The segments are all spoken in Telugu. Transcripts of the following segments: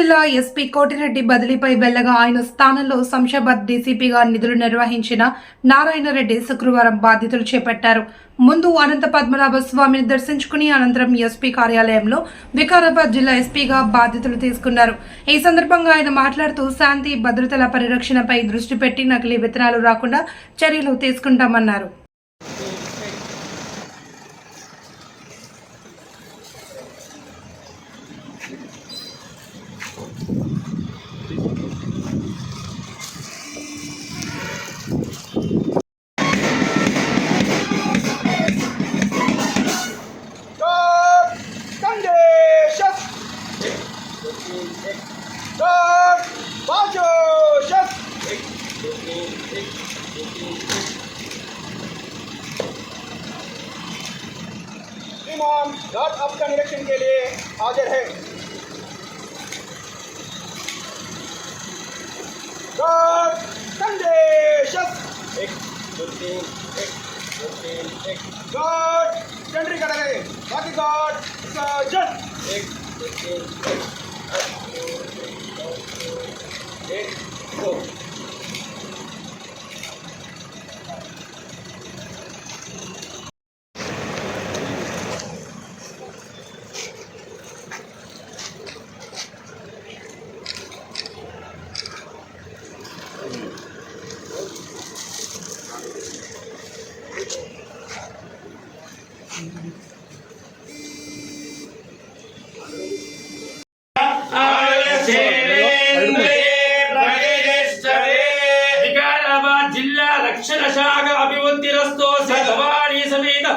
జిల్లా ఎస్పీ కోటిరెడ్డి బదిలీపై వెళ్ళగా ఆయన స్థానంలో శంషాబాద్ డీసీపీగా నిధులు నిర్వహించిన నారాయణరెడ్డి శుక్రవారం బాధ్యతలు చేపట్టారు. ముందు అనంత పద్మనాభ స్వామిని దర్శించుకుని అనంతరం ఎస్పీ కార్యాలయంలో వికారాబాద్ జిల్లా ఎస్పీగా బాధ్యతలు తీసుకున్నారు. ఈ సందర్భంగా ఆయన మాట్లాడుతూ శాంతి భద్రతల పరిరక్షణపై దృష్టి పెట్టి నకిలీ విత్తనాలు రాకుండా చర్యలు తీసుకుంటామన్నారు. चार पाँच शत इमाम रात आपका निरीक्षण के लिए हाजिर है। चार कंधे एक दो तीन एक दो तीन एक गॉड चंड्री का लगे बाकी गॉड सजन एक दो तीन एक México.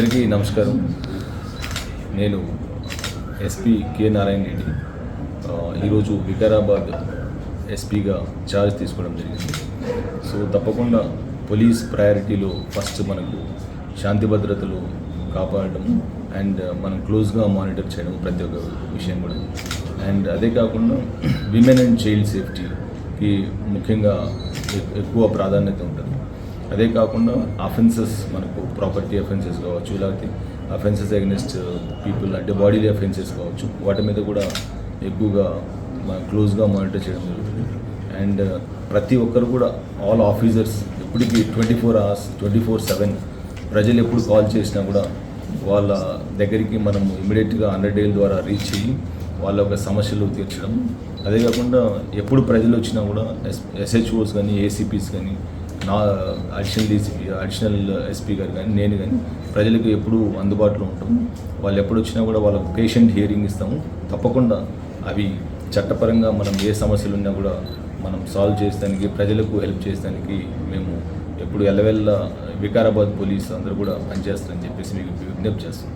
అందరికీ నమస్కారం. నేను ఎస్పీ కె నారాయణ రెడ్డి. ఈరోజు వికారాబాద్ ఎస్పీగా ఛార్జ్ తీసుకోవడం జరిగింది. సో తప్పకుండా పోలీస్ ప్రయారిటీలో ఫస్ట్ మనకు శాంతి భద్రతలు కాపాడడం అండ్ మనం క్లోజ్గా మానిటర్ చేయడం ప్రతి ఒక్క విషయం కూడా. అండ్ అదే కాకుండా విమెన్ అండ్ చైల్డ్ సేఫ్టీకి ముఖ్యంగా ఎక్కువ ప్రాధాన్యత ఉంటుంది. అదే కాకుండా అఫెన్సెస్ మనకు ప్రాపర్టీ అఫెన్సెస్ కావచ్చు లేకపోతే అఫెన్సెస్ అగెనిస్ట్ పీపుల్ అంటే బాడీలీ అఫెన్సెస్ కావచ్చు వాటి మీద కూడా ఎక్కువగా మనం క్లోజ్గా మానిటర్ చేయడం జరుగుతుంది. అండ్ uh, ప్రతి ఒక్కరు కూడా ఆల్ ఆఫీసర్స్ ఎప్పటికీ twenty four hours twenty four seven ప్రజలు ఎప్పుడు కాల్ చేసినా కూడా వాళ్ళ దగ్గరికి మనం ఇమీడియట్గా హండ్రెడ్ డేల ద్వారా రీచ్ అయ్యి వాళ్ళ యొక్క సమస్యలు తీర్చడం. అదే కాకుండా ఎప్పుడు ప్రజలు వచ్చినా కూడా ఎస్ ఎస్హెచ్ఓస్ కానీ ఏసీపీస్ కానీ నా అడిషనల్ డీసీపీ అడిషనల్ ఎస్పీ గారు కానీ నేను కానీ ప్రజలకు ఎప్పుడు అందుబాటులో ఉంటాం. వాళ్ళు ఎప్పుడు వచ్చినా కూడా వాళ్ళకు పేషెంట్ హియరింగ్ ఇస్తాము. తప్పకుండా అవి చట్టపరంగా మనం ఏ సమస్యలు ఉన్నా కూడా మనం సాల్వ్ చేస్తానికి ప్రజలకు హెల్ప్ చేయడానికి మేము ఎప్పుడు ఎల్లవెల్ల వికారాబాద్ పోలీస్ అందరూ కూడా పనిచేస్తారని చెప్పేసి మీకు విజ్ఞప్తి చేస్తాం.